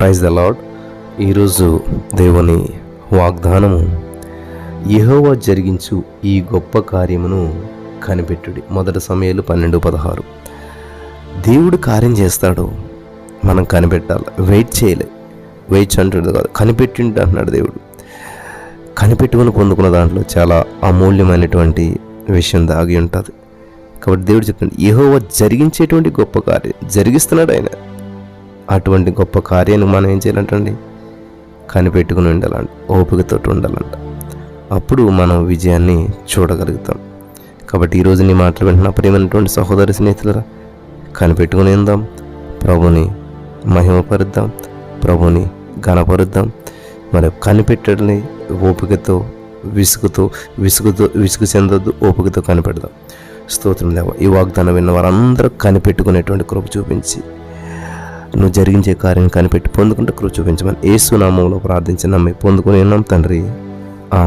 Praise the lord ఈరోజు దేవుని వాగ్దానము యహోవా జరిగించు ఈ గొప్ప కార్యమును కనిపెట్టుడి. మొదటి సమయాలు పన్నెండు పదహారు. దేవుడు కార్యం చేస్తాడు మనం కనిపెట్టాలి. వెయిట్ చేయలే. వెయిట్ అంటుండదు కాదు. కనిపెట్టిండు అంటున్నాడు దేవుడు. కనిపెట్టుకుని పొందుకున్న దాంట్లో చాలా అమూల్యమైనటువంటి విషయం దాగి ఉంటుంది. కాబట్టి దేవుడు చెప్తున్నాడు యెహోవా జరిగించేటువంటి గొప్ప కార్యం జరిగిస్తున్నాడు ఆయన. అటువంటి గొప్ప కార్యాన్ని మనం ఏం చేయాలంటండి? కనిపెట్టుకుని ఉండాలంట ఓపికతో ఉండాలంట. అప్పుడు మనం విజయాన్ని చూడగలుగుతాం. కాబట్టి ఈరోజు నీ మాటలు వింటున్న ప్రేమైనటువంటి సహోదరి స్నేహితులరా కనిపెట్టుకుని ఉందాం ప్రభుని మహిమపరుద్దాం ప్రభుని ఘనపరుద్దాం. మరి కనిపెట్టడని ఓపికతో విసుగుతో విసుగుతో విసుగు చెందొద్దు ఓపికతో కనిపెడదాం. స్తోత్రం దేవ ఈ వాగ్దానం విన్న వారందరూ కనిపెట్టుకునేటువంటి కృప చూపించి నువ్వు జరిగించే కార్యం కనిపెట్టి పొందుకుంటే కృప చూపించమని ఏసునామంలో ప్రార్థించి నమ్మి పొందుకుని ఉన్నాం తండ్రి. ఆ